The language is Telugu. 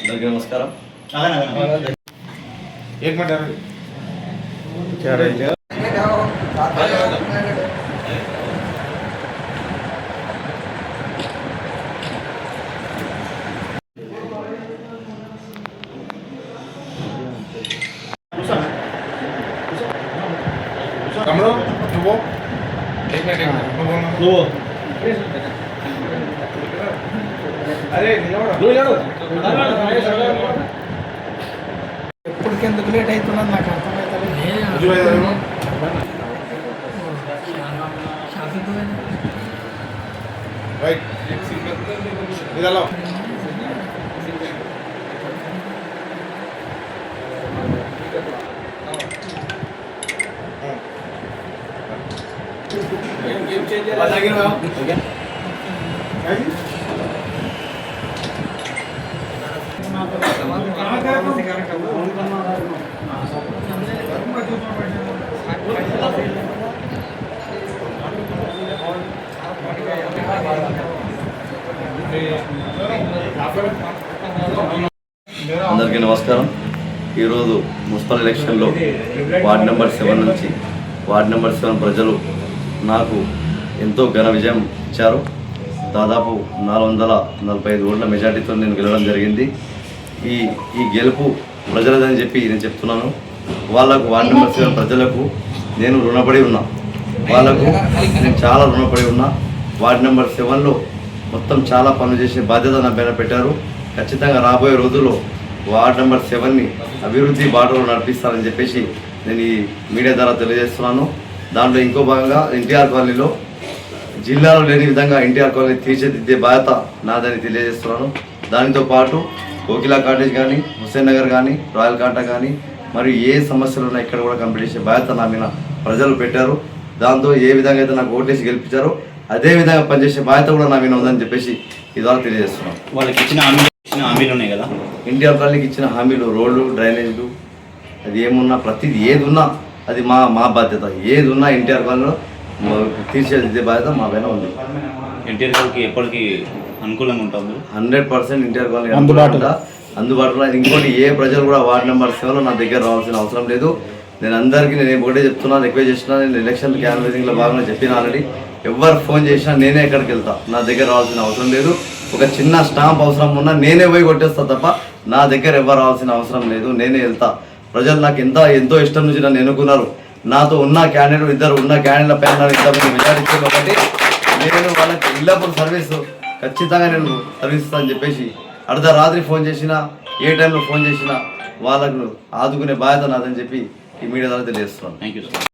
అందరికీ నమస్కారం ఏం మాట్లాడారు నువ్వు నువ్వు ఇప్పటికెందుకు లేట్ అవుతున్నది నాకు అర్థమవుతుంది రైట్ అందరికీ నమస్కారం. ఈరోజు మున్సిపల్ ఎలక్షన్లో వార్డ్ నెంబర్ సెవెన్ నుంచి వార్డ్ నెంబర్ సెవెన్ ప్రజలు నాకు ఎంతో ఘన విజయం ఇచ్చారు. దాదాపు నాలుగు వందల నలభై ఐదు ఓట్ల మెజార్టీతో నేను గెలవడం జరిగింది. ఈ ఈ గెలుపు ప్రజలదని చెప్పి నేను చెప్తున్నాను. వాళ్ళకు వార్డ్ నెంబర్ సెవెన్ ప్రజలకు నేను రుణపడి ఉన్నా. వాళ్ళకు నేను చాలా రుణపడి ఉన్నా. వార్డ్ నెంబర్ సెవెన్లో మొత్తం చాలా పనులు చేసే బాధ్యత నా పైన పెట్టారు. ఖచ్చితంగా రాబోయే రోజుల్లో వార్డ్ నెంబర్ సెవెన్ని అభివృద్ధి బాటలో నడిపిస్తానని చెప్పేసి నేను ఈ మీడియా ద్వారా తెలియజేస్తున్నాను. దాంట్లో ఇంకో భాగంగా ఎన్టీఆర్ కాలనీలో జిల్లాలో లేని విధంగా ఎన్టీఆర్ కాలనీ తీర్చిదిద్దే బాధ్యత నాదని తెలియజేస్తున్నాను. దానితో పాటు కోకిలా కాటేజ్ కానీ హుస్సేన్ నగర్ కానీ రాయల్ కాటా కానీ మరియు ఏ సమస్యలు ఉన్నా ఇక్కడ కూడా కంప్లీట్ చేసే బాధ్యత నా మీద ప్రజలు పెట్టారు. దాంతో ఏ విధంగా అయితే నాకు ఓటేసి గెలిపించారో అదే విధంగా పనిచేసే బాధ్యత కూడా నా మీద ఉందని చెప్పేసి ఈ ద్వారా తెలియజేస్తున్నాను వాళ్ళకి ఇచ్చిన హామీలు ఇచ్చిన హామీలు ఉన్నాయి కదా? ఎన్టీఆర్ కాలనీకి ఇచ్చిన హామీలు రోడ్లు డ్రైనేజీలు అది ఏమున్నా ప్రతిది ఏది ఉన్నా అది మా మా బాధ్యత. ఏది ఉన్నా ఎన్టీఆర్ కాలనీలో తీర్చిదిద్దే బాధ్యత మా పైన ఉంది. ఎన్టీఆర్ గారికి ఎప్పటికీ అనుకూలంగా ఉంటుంది హండ్రెడ్ పర్సెంట్ ఇంటర్ కాలనీ అందుబాటులో. అందుబాటులో ఇంకోటి ఏ ప్రజలు కూడా వార్డ్ నెంబర్ సెవెన్లో నా దగ్గర రావాల్సిన అవసరం లేదు. నేను అందరికీ నేను ఒకటే చెప్తున్నాను రిక్వెస్ట్ చేస్తున్నా నేను ఎలక్షన్ క్యాన్వసింగ్లో భాగంగా చెప్పిన ఆల్రెడీ. ఎవరు ఫోన్ చేసినా నేనే ఎక్కడికి వెళ్తా. నా దగ్గర రావాల్సిన అవసరం లేదు. ఒక చిన్న స్టాంప్ అవసరం ఉన్నా నేనే పోయి కొట్టేస్తా తప్ప నా దగ్గర ఎవరు రావాల్సిన అవసరం లేదు. నేనే వెళ్తా. ప్రజలు నాకు ఎంత ఎంతో ఇష్టం నుంచి నన్ను ఎన్నుకున్నారు. నాతో ఉన్న క్యాండిడేట్ ఇద్దరు ఉన్న క్యాండిడేట్ల పైన ఇద్దరు ఇంతమంది ఒకటి నేను వాళ్ళకి వెళ్ళినప్పుడు సర్వీస్ ఖచ్చితంగా నేను సర్వీస్ ఇస్తానని చెప్పేసి అర్ధరాత్రి ఫోన్ చేసినా ఏ టైంలో ఫోన్ చేసినా వాళ్ళకు ఆదుకునే బాధ్యత నాదని చెప్పి ఈ మీడియా ద్వారా తెలియజేస్తున్నాను. Thank you sir